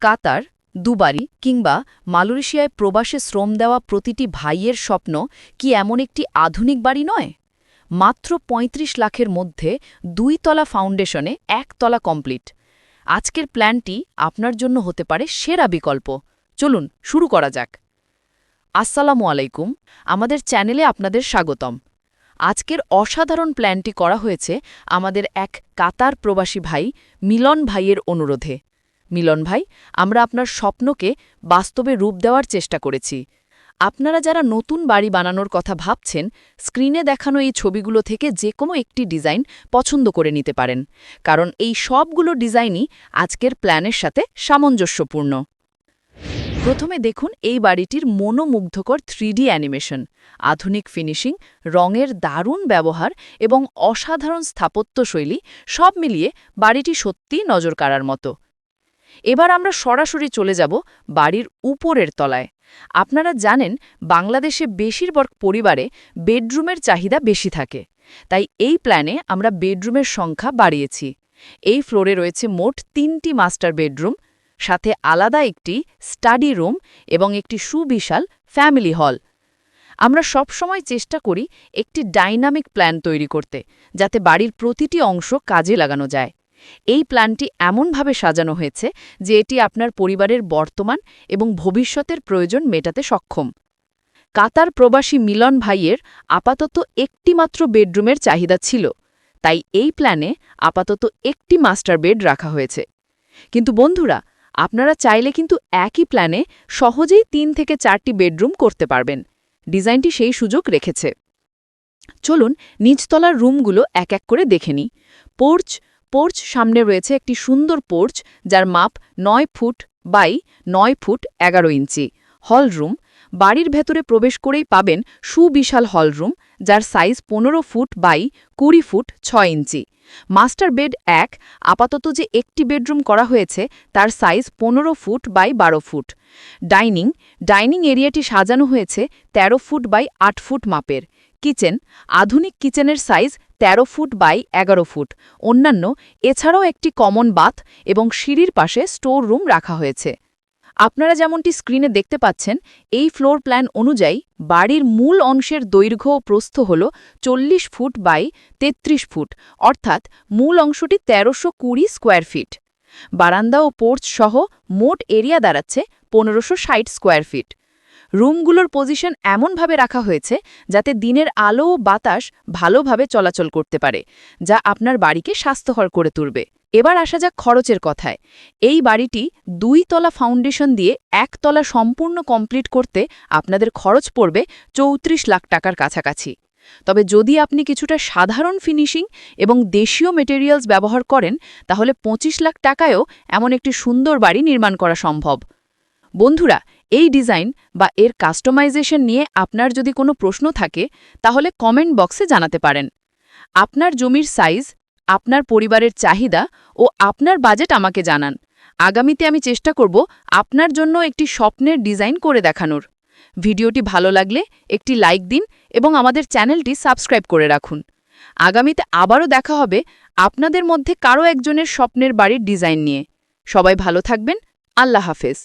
কাতার, দুবারি কিংবা মালয়েশিয়ায় প্রবাসে শ্রম দেওয়া প্রতিটি ভাইয়ের স্বপ্ন কি এমন একটি আধুনিক বাড়ি নয়? মাত্র ৩৫ লাখের মধ্যে দুই তলা ফাউন্ডেশনে এক তলা কমপ্লিট। আজকের প্ল্যানটি আপনার জন্য হতে পারে সেরা বিকল্প। চলুন, শুরু করা যাক। আসসালামু আলাইকুম। আমাদের চ্যানেলে আপনাদের স্বাগতম। আজকের অসাধারণ প্ল্যানটি করা হয়েছে আমাদের এক কাতার প্রবাসী ভাই মিলন ভাইয়ের অনুরোধে। মিলন ভাই, আমরা আপনার স্বপ্নকে বাস্তবে রূপ দেওয়ার চেষ্টা করেছি। আপনারা যারা নতুন বাড়ি বানানোর কথা ভাবছেন, স্ক্রিনে দেখানো এই ছবিগুলো থেকে যে কোনো একটি ডিজাইন পছন্দ করে নিতে পারেন। কারণ এই সবগুলো ডিজাইনই আজকের প্ল্যানের সাথে সামঞ্জস্যপূর্ণ। প্রথমে দেখুন এই বাড়িটির মনোমুগ্ধকর থ্রিডি অ্যানিমেশন। আধুনিক ফিনিশিং, রঙের দারুণ ব্যবহার এবং অসাধারণ স্থাপত্যশৈলী সব মিলিয়ে বাড়িটি সত্যিই নজর কাড়ার মতো। এবার আমরা সরাসরি চলে যাব বাড়ির উপরের তলায়। আপনারা জানেন, বাংলাদেশে বেশিরভাগ পরিবারে বেডরুমের চাহিদা বেশি থাকে। তাই এই প্ল্যানে আমরা বেডরুমের সংখ্যা বাড়িয়েছি। এই ফ্লোরে রয়েছে মোট তিনটি মাস্টার বেডরুম, সাথে আলাদা একটি স্টাডি রুম এবং একটি সুবিশাল ফ্যামিলি হল। আমরা সবসময় চেষ্টা করি একটি ডাইনামিক প্ল্যান তৈরি করতে, যাতে বাড়ির প্রতিটি অংশ কাজে লাগানো যায়। এই প্ল্যানটি এমনভাবে সাজানো হয়েছে যে এটি আপনার পরিবারের বর্তমান এবং ভবিষ্যতের প্রয়োজন মেটাতে সক্ষম। কাতার প্রবাসী মিলন ভাইয়ের আপাতত একটিমাত্র বেডরুমের চাহিদা ছিল, তাই এই প্ল্যানে আপাতত একটি মাস্টার বেড রাখা হয়েছে। কিন্তু বন্ধুরা, আপনারা চাইলে কিন্তু একই প্ল্যানে সহজেই তিন থেকে চারটি বেডরুম করতে পারবেন। ডিজাইনটি সেই সুযোগ রেখেছে। চলুন নিচতলার রুমগুলো এক এক করে দেখে নিই। পোর্চ পোর্চ সামনে রয়েছে একটি সুন্দর পোর্চ যার মাপ নয় ফুট বাই নয় ফুট এগারো ইঞ্চি। হল রুম বাড়ির ভেতরে প্রবেশ করেই পাবেন সুবিশাল হলরুম, যার সাইজ পনেরো ফুট বাই কুড়ি ফুট ছয় ইঞ্চি। মাস্টার বেড এক, আপাতত যে একটি বেডরুম করা হয়েছে, তার সাইজ পনেরো ফুট বাই বারো ফুট। ডাইনিং ডাইনিং এরিয়াটি সাজানো হয়েছে ১৩ ফুট বাই আট ফুট মাপের। কিচেন, আধুনিক কিচেনের সাইজ ১৩ ফুট বাই এগারো ফুট। অন্যান্য, এছাড়াও একটি কমন বাথ এবং সিঁড়ির পাশে স্টোর রুম রাখা হয়েছে। আপনারা যেমনটি স্ক্রিনে দেখতে পাচ্ছেন, এই ফ্লোর প্ল্যান অনুযায়ী বাড়ির মূল অংশের দৈর্ঘ্য ও প্রস্থ হল চল্লিশ ফুট বাই ৩৩ ফুট, অর্থাৎ মূল অংশটি তেরোশো কুড়ি স্কোয়ার ফিট বারান্দা ও পোর্চ সহ মোট এরিয়া দাঁড়াচ্ছে পনেরোশো ষাট স্কোয়ার ফিট রুমগুলোর পজিশন এমনভাবে রাখা হয়েছে যাতে দিনের আলো ও বাতাস ভালোভাবে চলাচল করতে পারে, যা আপনার বাড়িকে স্বাস্থ্যকর করে তুলবে। এবার আসা যাক খরচের কথায়। এই বাড়িটি দুই তলা ফাউন্ডেশন দিয়ে এক তলা সম্পূর্ণ কমপ্লিট করতে আপনাদের খরচ পড়বে চৌত্রিশ লাখ টাকার কাছাকাছি। তবে যদি আপনি কিছুটা সাধারণ ফিনিশিং এবং দেশীয় মেটেরিয়ালস ব্যবহার করেন, তাহলে ২৫ লাখ টাকায়ও এমন একটি সুন্দর বাড়ি নির্মাণ করা সম্ভব। বন্ধুরা, এই ডিজাইন বা এর কাস্টমাইজেশন নিয়ে আপনার যদি কোনো প্রশ্ন থাকে, তাহলে কমেন্ট বক্সে জানাতে পারেন। আপনার জমির সাইজ আপনার পরিবারের চাহিদা ও আপনার বাজেট আমাকে জানান। আগামীতে আমি চেষ্টা করব আপনার জন্য একটি স্বপ্নের ডিজাইন করে দেখানোর। ভিডিওটি ভালো লাগলে একটি লাইক দিন এবং আমাদের চ্যানেলটি সাবস্ক্রাইব করে রাখুন। আগামীতে আবারও দেখা হবে আপনাদের মধ্যে কারও একজনের স্বপ্নের বাড়ির ডিজাইন নিয়ে। সবাই ভালো থাকবেন। আল্লাহ হাফেজ।